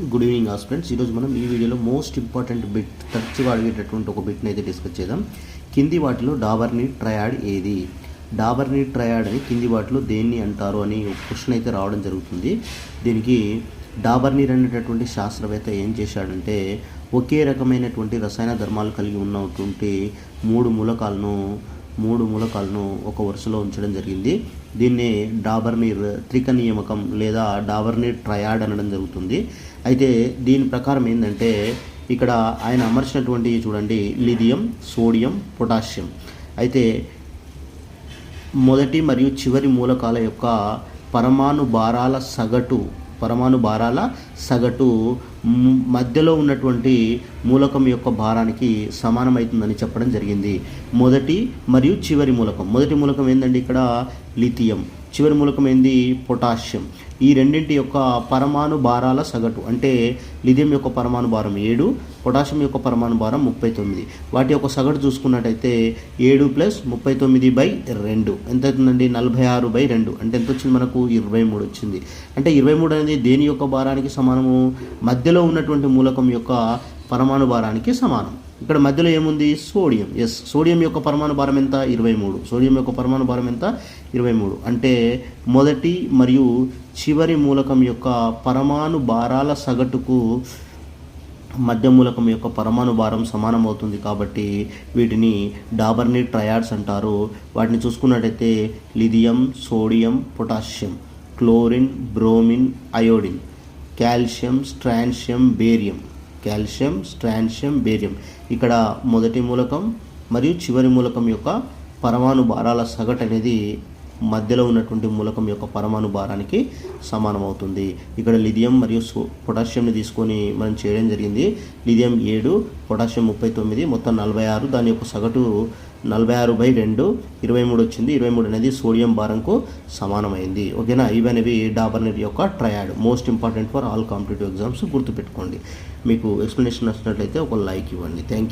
Good evening aspirants ఈరోజు మనం ఈ వీడియోలో మోస్ట్ ఇంపార్టెంట్ బిట్ తరచుగా అడిగేటటువంటి ఒక బిట్ని అయితే డిస్కస్ చేద్దాం. కింది వాటిలో డాబర్ని ట్రయాడ్ ఏది? డాబర్ని ట్రయాడ్ అని కింది వాటిలో దేన్ని అంటారు అని ఒక క్వశ్చన్ అయితే రావడం జరుగుతుంది. దీనికి డాబర్నీర్ అనేటటువంటి శాస్త్రవేత్త ఏం చేశాడంటే ఒకే రకమైనటువంటి రసాయన ధర్మాలు కలిగి ఉన్నటువంటి మూడు మూలకాలను మూడు మూలకాలను ఒక వరుసలో ఉంచడం జరిగింది. దీన్ని డాబర్నీర్ త్రిక నియామకం లేదా డాబర్నీర్ ట్రయాడ్ అనడం జరుగుతుంది. అయితే దీని ప్రకారం ఏంటంటే ఇక్కడ ఆయన అమర్చినటువంటి చూడండి లిథియం సోడియం పొటాషియం. అయితే మొదటి మరియు చివరి మూలకాల యొక్క పరమాణు భారాల సగటు పరమాణు భారాల సగటు. మధ్యలో ఉన్నటువంటి మూలకం యొక్క భారానికి సమానమవుతుందని చెప్పడం జరిగింది. మొదటి మరియు చివరి మూలకం. మొదటి మూలకం ఏంటంటే ఇక్కడ? లిథియం. చివరి మూలకం ఏంది? పొటాషియం. ఈ రెండింటి యొక్క పరమాణు భారాల సగటు అంటే లిథియం యొక్క పరమాణు భారం ఏడు పొటాషియం యొక్క పరమాణు భారం ముప్పై తొమ్మిది. వాటి యొక్క సగటు చూసుకున్నట్టయితే ఏడు ప్లస్ ముప్పై తొమ్మిది బై రెండు. ఎంత అవుతుందండి నలభై ఆరు బై రెండు. అంటే ఎంత వచ్చింది మనకు? ఇరవై మూడు వచ్చింది. అంటే ఇరవై మూడు అనేది దేని యొక్క భారానికి సమానము? మధ్యలో ఉన్నటువంటి మూలకం యొక్క పరమాణు భారానికి సమానం. ఇక్కడ మధ్యలో ఏముంది? సోడియం. ఎస్ సోడియం యొక్క పరమాణు భారం ఎంత? ఇరవై మూడు. సోడియం యొక్క పరమాణు భారం ఎంత? ఇరవై మూడు. అంటే మొదటి మరియు చివరి మూలకం యొక్క పరమాణు భారాల సగటుకు మధ్య మూలకం యొక్క పరమాణు భారం సమానమవుతుంది కాబట్టి వీటిని డాబర్ని ట్రయాడ్స్ అంటారు. వాటిని చూసుకున్నట్టయితే lithium sodium potassium chlorine bromine iodine calcium strontium barium. Calcium strontium barium. ఇక్కడ మొదటి మూలకం మరియు చివరి మూలకం యొక్క పరమాణు భారాల సగటు అనేది మధ్యలో ఉన్నటువంటి మూలకం యొక్క పరమాణు భారానికి సమానమవుతుంది. ఇక్కడ లిథియం మరియు సో పొటాషియంని తీసుకొని మనం చేయడం జరిగింది. లిథియం ఏడు పొటాషియం ముప్పై తొమ్మిది మొత్తం నలభై ఆరు. దాని యొక్క సగటు నలభై ఆరు బై రెండు ఇరవై మూడు వచ్చింది. ఇరవై మూడు అనేది సోడియం భారంకు సమానమైంది. ఓకేనా? ఇవి అనేవి డాబర్నెట్ యొక్క triad. Most important for all competitive exams గుర్తుపెట్టుకోండి. మీకు ఎక్స్ప్లెనేషన్ నచ్చినట్లయితే ఒక లైక్ ఇవ్వండి. థ్యాంక్